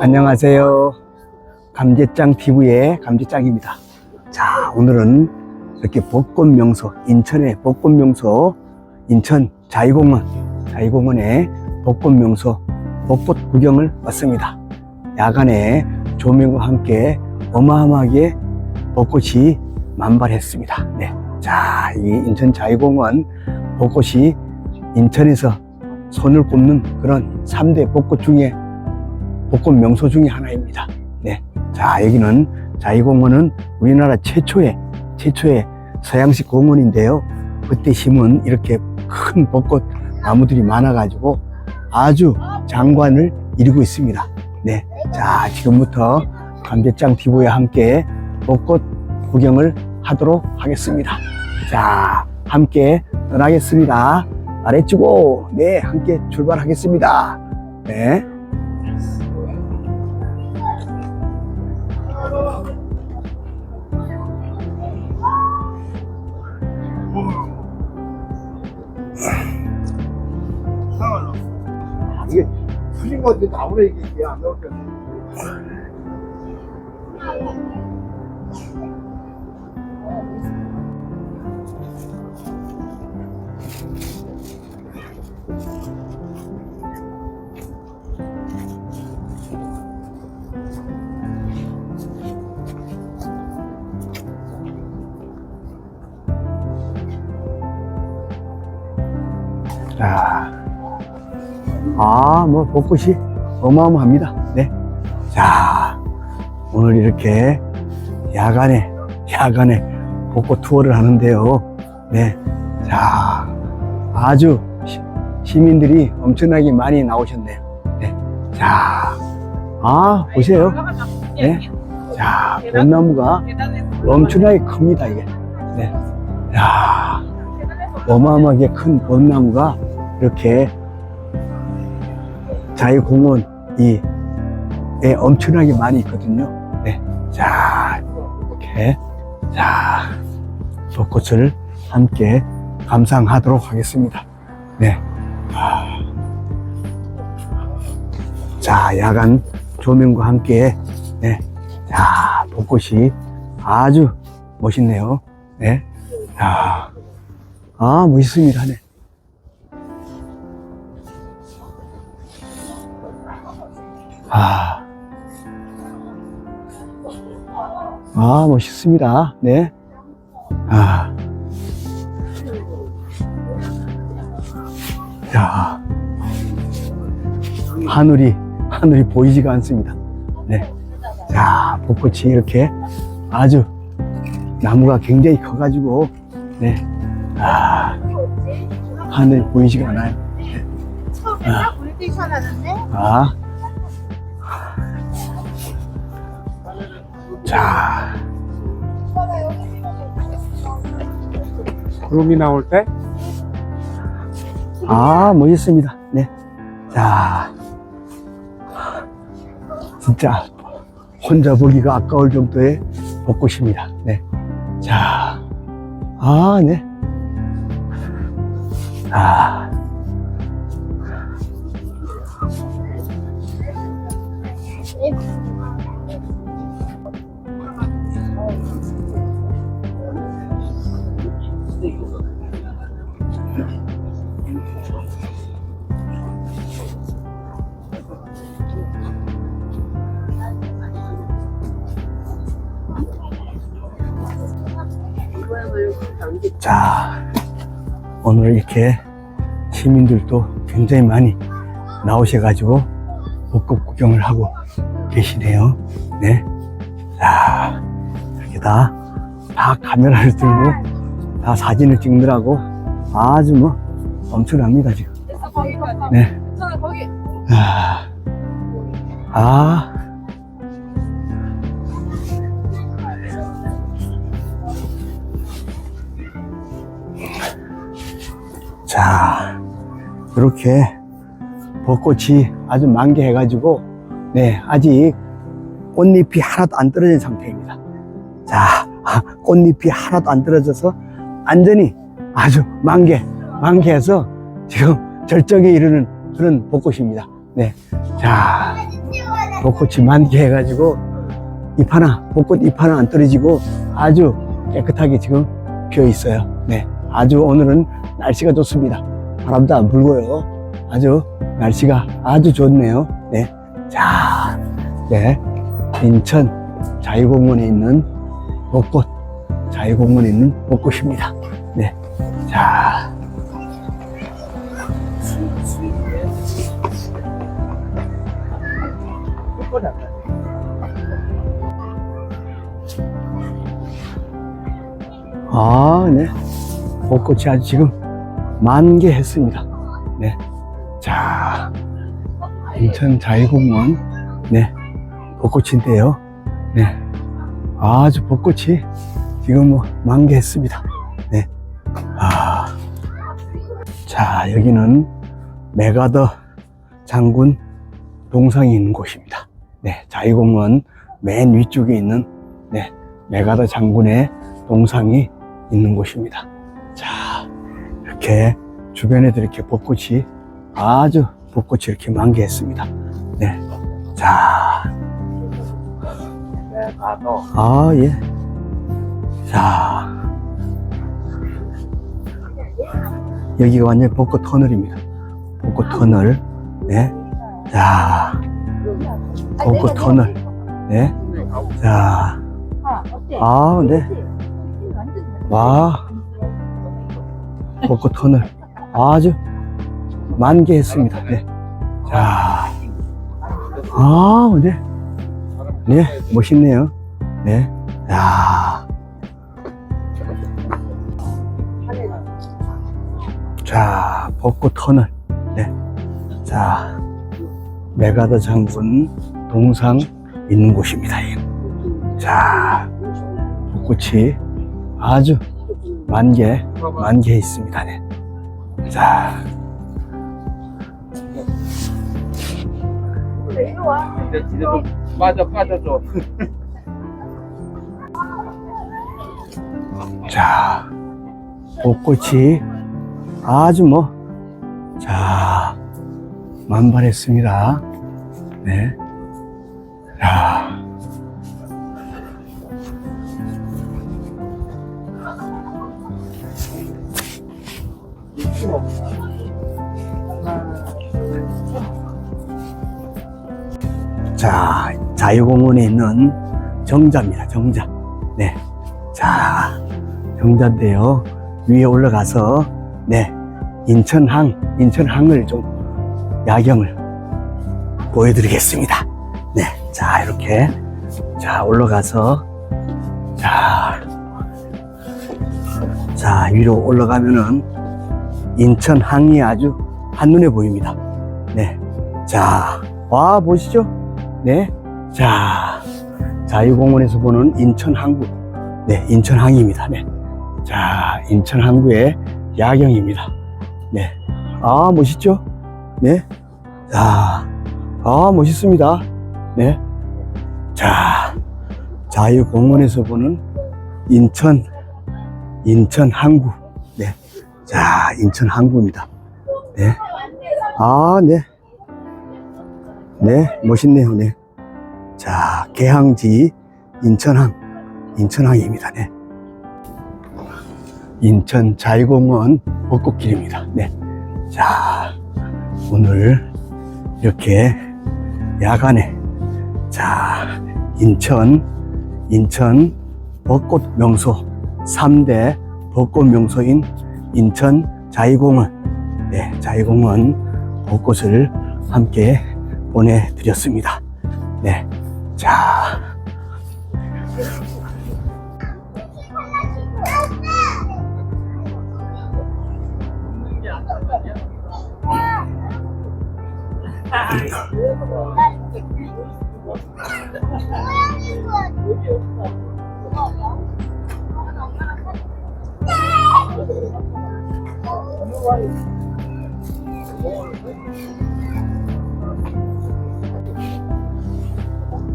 안녕하세요. 감제장 TV의 감제장입니다. 자, 오늘은 이렇게 벚꽃 명소, 인천의 벚꽃 명소, 인천 자유공원, 자유공원의 벚꽃 명소, 벚꽃 구경을 왔습니다. 야간에 조명과 함께 어마어마하게 벚꽃이 만발했습니다. 네. 자, 이 인천 자유공원 벚꽃이 인천에서 손을 꼽는 그런 3대 벚꽃 중에 벚꽃 명소 중에 하나입니다. 네. 자, 여기는 자유공원은 우리나라 최초의, 최초의 서양식 공원인데요. 그때 심은 이렇게 큰 벚꽃 나무들이 많아가지고 아주 장관을 이루고 있습니다. 네. 자, 지금부터 감대장 TV와 함께 벚꽃 구경을 하도록 하겠습니다. 자, 함께 떠나겠습니다. 아래쪽으로, 네, 함께 출발하겠습니다. 네. 풀린 거 같은데 아, 뭐, 벚꽃이 어마어마합니다. 네. 자, 오늘 이렇게 야간에, 야간에 벚꽃 투어를 하는데요. 네. 자, 아주 시, 시민들이 엄청나게 많이 나오셨네요. 네. 자, 아, 보세요. 네. 자, 벚나무가 엄청나게 큽니다, 이게. 네. 야 어마어마하게 큰 벚나무가 이렇게 자유공원 이에 엄청나게 많이 있거든요. 네. 자, 이렇게 자, 벚꽃을 함께 감상하도록 하겠습니다. 네. 아. 자, 야간 조명과 함께 네. 자, 벚꽃이 아주 멋있네요. 네. 야. 아, 멋있습니다. 네. 아. 아, 멋있습니다. 네. 아. 야. 하늘이, 하늘이 보이지가 않습니다. 네. 자, 벚꽃이 이렇게 아주 나무가 굉장히 커가지고, 네. 아, 하늘 보이지가 않아요. 처음에 불 뛰쳐나는데 아. 자, 구름이 나올 때 아, 멋있습니다. 네. 자, 진짜 혼자 보기가 아까울 정도의 벚꽃입니다. 네. 자, 아, 네. 아. 자, 오늘 이렇게 시민들도 굉장히 많이 나오셔가지고 벚꽃 구경을 하고 계시네요. 네. 자, 이렇게 다, 다 카메라를 들고 다 사진을 찍느라고 아주 뭐 엄청납니다, 지금. 네. 거기 아, 자, 이렇게 벚꽃이 아주 만개해가지고, 네, 아직 꽃잎이 하나도 안 떨어진 상태입니다. 자, 아, 꽃잎이 하나도 안 떨어져서 완전히 아주 만개, 만개해서 지금 절정에 이르는 그런 벚꽃입니다. 네. 자, 벚꽃이 만개해가지고 잎 하나, 벚꽃 잎 하나 안 떨어지고 아주 깨끗하게 지금 피어 있어요. 네. 아주 오늘은 날씨가 좋습니다. 바람도 안 불고요. 아주 날씨가 아주 좋네요. 네. 자, 네. 인천 자유공원에 있는 벚꽃, 자유공원에 있는 벚꽃입니다. 네. 자. 아, 네. 벚꽃이 아주 지금 만개했습니다. 네. 자, 인천 자유공원, 네. 벚꽃인데요. 네. 아주 벚꽃이 지금 뭐 만개했습니다. 네. 아. 자, 여기는 메가더 장군 동상이 있는 곳입니다. 네. 자유공원 맨 위쪽에 있는, 네. 메가더 장군의 동상이 있는 곳입니다. 자, 이렇게 주변에도 이렇게 벚꽃이 아주 벚꽃이 이렇게 만개했습니다. 네. 자, 아, 예. 자. 여기가 완전 벚꽃 터널입니다. 벚꽃 터널. 네. 자, 벚꽃 터널. 네. 자, 아, 네. 와. 벚꽃 터널. 아주 만개했습니다. 네. 자. 아, 네. 네, 멋있네요. 네. 야. 자, 벚꽃 터널. 네. 자, 메가더 장군 동상 있는 곳입니다. 이. 자, 벚꽃이 아주 만 개, 만 개 있습니다. 네. 자, 빠져 빠져줘. 자, 벚꽃이 아주 뭐, 자, 만발했습니다. 네. 자, 자, 자유공원에 있는 정자입니다. 정자. 네. 자, 정자인데요. 위에 올라가서, 네. 인천항, 인천항을 좀, 야경을 보여드리겠습니다. 네. 자, 이렇게. 자, 올라가서, 자, 자, 위로 올라가면은 인천 항이 아주 한눈에 보입니다. 네. 자, 와, 보시죠? 네. 자, 자유공원에서 보는 인천 항구. 네, 인천 항입니다. 네. 자, 인천 항구의 야경입니다. 네. 아, 멋있죠? 네. 자, 아, 멋있습니다. 네. 자, 자유공원에서 보는 인천, 인천 항구. 네. 자, 인천 항구입니다. 네. 아, 네. 네, 멋있네요. 네. 자, 개항지 인천항, 인천항입니다. 네. 인천 자유공원 벚꽃길입니다. 네. 자, 오늘 이렇게 야간에 자, 인천, 인천 벚꽃 명소 3대 벚꽃 명소인 인천 자유공원, 네, 자유공원 벚꽃을 함께 보내드렸습니다. 네. 자.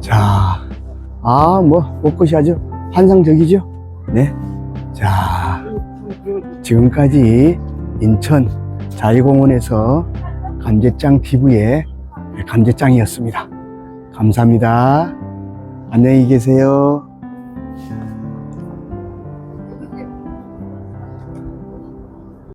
자, 아, 뭐, 벚꽃이 아주 환상적이죠? 네. 자, 지금까지 인천 자유공원에서 감제장 TV의 감제장이었습니다. 감사합니다. 안녕히 계세요.